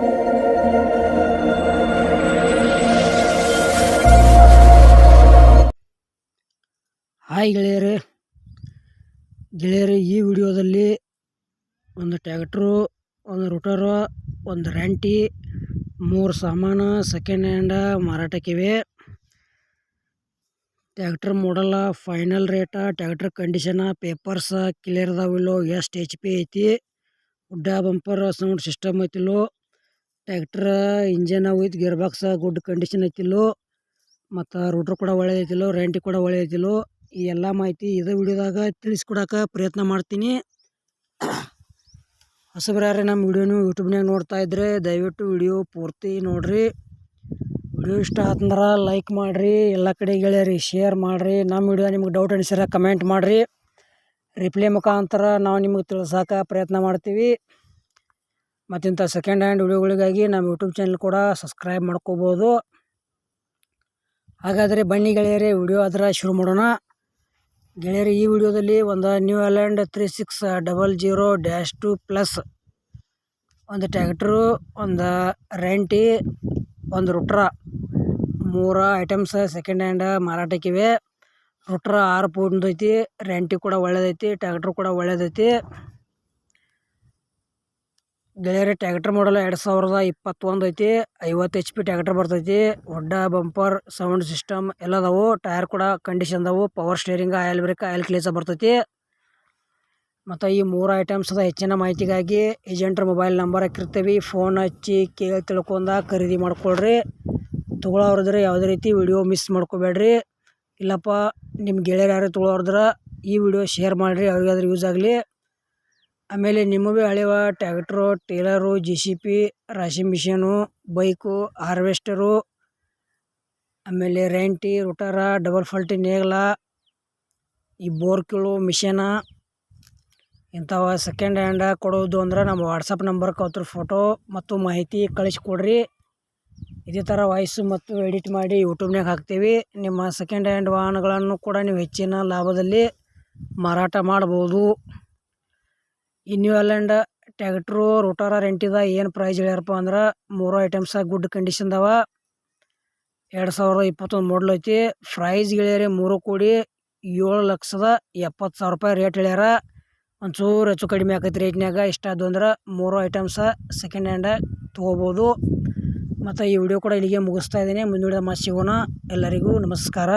Hi ಗೆಳೆಯರೇ. ಗೆಳೆಯರು, ಈ ವಿಡಿಯೋದಲ್ಲಿ ಒಂದು ಟ್ಯಾಕ್ಟ್ರು, ಒಂದು ರೋಟರು, ಒಂದು ರ್ಯಾಂಟಿ, ಮೂರು ಸಾಮಾನು ಸೆಕೆಂಡ್ ಹ್ಯಾಂಡ ಮಾರಾಟಕ್ಕಿವೆ. ಟ್ಯಾಕ್ಟ್ರ್ ಮಾಡಲ್ಲ final rate tractor condition papers clear ಅದಾವಿಲ್ಲೋ ಎಷ್ಟು ಎಚ್ ಪಿ ಐತಿ, ಉಡ್ಡ bumper sound system ಐತಿಲ್ಲೋ. Tractor engine with gearbox good condition ಐತಿಲ್ಲೋ, ಮತ್ತು ರೂಟ್ರ್ ಕೂಡ ಒಳ್ಳೆಯದೈತಿಲ್ಲೋ ರೆಂಟಿ ಕೂಡ ಒಳ್ಳೆಯದೈತಿಲ್ಲೋ ಈ ಎಲ್ಲ ಮಾಹಿತಿ ಇದೇ ವಿಡಿಯೋದಾಗ ತಿಳಿಸ್ಕೊಡಕ್ಕೆ ಪ್ರಯತ್ನ ಮಾಡ್ತೀನಿ. ಹೊಸಬ್ರ್ಯಾರೇ ನಮ್ಮ ವಿಡಿಯೋನು ಯೂಟ್ಯೂಬ್ನಾಗ ನೋಡ್ತಾ ಇದ್ರೆ ದಯವಿಟ್ಟು ವಿಡಿಯೋ ಪೂರ್ತಿ ನೋಡಿರಿ. ವಿಡಿಯೋ ಇಷ್ಟ ಆತಂದ್ರೆ ಲೈಕ್ ಮಾಡಿರಿ, ಎಲ್ಲ ಕಡೆ ಗೆಳೆಯರಿ ಶೇರ್ ಮಾಡಿರಿ. ನಮ್ಮ ವಿಡಿಯೋ ನಿಮ್ಗೆ ಡೌಟ್ ಅನಿಸಿದ್ರೆ ಕಮೆಂಟ್ ಮಾಡಿರಿ. ರಿಪ್ಲೈ ಮುಖಾಂತರ ನಾವು ನಿಮಗೆ ತಿಳಿಸೋಕೆ ಪ್ರಯತ್ನ ಮಾಡ್ತೀವಿ. ಮತ್ತಿಂಥ ಸೆಕೆಂಡ್ ಹ್ಯಾಂಡ್ ವಿಡಿಯೋಗಳಿಗಾಗಿ ನಮ್ಮ ಯೂಟ್ಯೂಬ್ ಚಾನಲ್ ಕೂಡ ಸಬ್ಸ್ಕ್ರೈಬ್ ಮಾಡ್ಕೋಬೋದು. ಹಾಗಾದರೆ ಬನ್ನಿ ಗೆಳೆಯರೇ, ವಿಡಿಯೋ ಅದರ ಶುರು ಮಾಡೋಣ. ಗೆಳೆಯರಿ, ಈ ವಿಡಿಯೋದಲ್ಲಿ ಒಂದು New Holland three six double zero dash two plus ಒಂದು ಟ್ಯಾಕ್ಟ್ರು ಒಂದು ರೆಂಟಿ ಒಂದು ರುಟ್ರ ಮೂರು ಐಟಮ್ಸ್ ಸೆಕೆಂಡ್ ಹ್ಯಾಂಡ್ ಮಾರಾಟಕ್ಕಿವೆ. ರುಟ್ರ ಆರು ಪೂರ್ಣದೈತಿ ರೆಂಟಿ ಕೂಡ ಒಳ್ಳೇದೈತಿ ಟ್ಯಾಕ್ಟ್ರು ಕೂಡ ಒಳ್ಳೇದೈತಿ. ಗೆಳೆಯರೆ, ಟ್ಯಾಕ್ಟರ್ ಮಾಡಲ್ ಎರಡು ಸಾವಿರದ ಇಪ್ಪತ್ತೊಂದು ಐತಿ. ಐವತ್ತು ಎಚ್ ಪಿ ಟ್ಯಾಕ್ಟರ್ ಬರ್ತೈತಿ. ಒಡ್ಡ, ಬಂಪರ್, ಸೌಂಡ್ ಸಿಸ್ಟಮ್ ಎಲ್ಲ ಅದಾವು. ಟೈರ್ ಕೂಡ ಕಂಡೀಷನ್ ಅದಾವು. Power steering, oil brake, oil ಕ್ಲೀಸ ಬರ್ತೈತಿ. ಮತ್ತು ಈ ಮೂರು ಐಟಮ್ಸದ ಹೆಚ್ಚಿನ ಮಾಹಿತಿಗಾಗಿ ಏಜೆಂಟ್ರ ಮೊಬೈಲ್ ನಂಬರ್ ಹಾಕಿರ್ತೀವಿ. ಫೋನ್ ಹಚ್ಚಿ ಕೇಳಿ ತಿಳ್ಕೊಂಡ ಖರೀದಿ ಮಾಡ್ಕೊಳ್ರಿ. ತೊಗೊಳೋರಿದ್ರೆ ಯಾವುದೇ ರೀತಿ ವಿಡಿಯೋ ಮಿಸ್ ಮಾಡ್ಕೋಬೇಡ್ರಿ. ಇಲ್ಲಪ್ಪ ನಿಮ್ಮ ಗೆಳೆಯರು ಯಾರು ತೊಗೊಳೋರಿದ್ರೆ ಈ ವಿಡಿಯೋ ಶೇರ್ ಮಾಡಿರಿ. ಅವ್ರಿಗಾದ್ರೂ ಯೂಸ್ ಆಗಲಿ. ಆಮೇಲೆ ನಿಮ್ಮ ಭೀ ಹಳೆವ tractor trailer J C B ರಾಶಿ ಮಿಷಿನು, ಬೈಕು, ಹಾರ್ವೆಸ್ಟರು, ಆಮೇಲೆ ರೆಂಟಿ, ರೋಟಾರ, ಡಬಲ್ ಫಾಲ್ಟಿ ನೇಗ್ಲ, ಈ ಬೋರ್ ಕೀಳು ಮಿಷನ, ಇಂಥವ ಸೆಕೆಂಡ್ ಹ್ಯಾಂಡ ಕೊಡೋದು ಅಂದ್ರೆ ನಮ್ಮ ವಾಟ್ಸಪ್ ನಂಬರ್ಗೆ ಅವ್ರ ಫೋಟೋ ಮತ್ತು ಮಾಹಿತಿ ಕಳಿಸ್ಕೊಡ್ರಿ. ಇದೇ ಥರ ವಾಯ್ಸು ಮತ್ತು ಎಡಿಟ್ ಮಾಡಿ ಯೂಟ್ಯೂಬ್ನಾಗ ಹಾಕ್ತೀವಿ. ನಿಮ್ಮ ಸೆಕೆಂಡ್ ಹ್ಯಾಂಡ್ ವಾಹನಗಳನ್ನು ಕೂಡ ನೀವು ಹೆಚ್ಚಿನ ಲಾಭದಲ್ಲಿ ಮಾರಾಟ ಮಾಡ್ಬೋದು. ಈ ನ್ಯೂ ಟ್ಯಾಕ್ಟ್ರು ರೋಟಾರ ರೆಂಟಿದ ಏನು ಪ್ರೈಸ್ ಹೇಳ್ಯಾರಪ್ಪ ಅಂದ್ರೆ ಮೂರು ಐಟಮ್ಸ ಗುಡ್ ಕಂಡೀಷನ್ದವ ಎರಡು ಸಾವಿರದ ಇಪ್ಪತ್ತೊಂದು ಮಾಡಲ್ ಐತಿ. ಪ್ರೈಸ್ ಗೆಳೆಯರಿ ಮೂರು ಕೋಡಿ ಏಳು ಲಕ್ಷದ ಎಪ್ಪತ್ತು ಸಾವಿರ ರೂಪಾಯಿ ರೇಟ್ ಹೇಳ್ಯಾರ. ಒಂಚೂರು ಹೆಚ್ಚು ಕಡಿಮೆ ಆಕೈತಿ ರೇಟ್ನ್ಯಾಗ ಇಷ್ಟ ಅದು ಅಂದ್ರೆ ಮೂರು ಐಟಮ್ಸ ಸೆಕೆಂಡ್ ಹ್ಯಾಂಡ ತೊಗೋಬೋದು. ಮತ್ತು ಈ ವಿಡಿಯೋ ಕೂಡ ಇಲ್ಲಿಗೆ ಮುಗಿಸ್ತಾ ಇದ್ದೀನಿ. ಮುಂದಿನ ಮತ್ತೆ ಸಿಗೋಣ. ಎಲ್ಲರಿಗೂ ನಮಸ್ಕಾರ.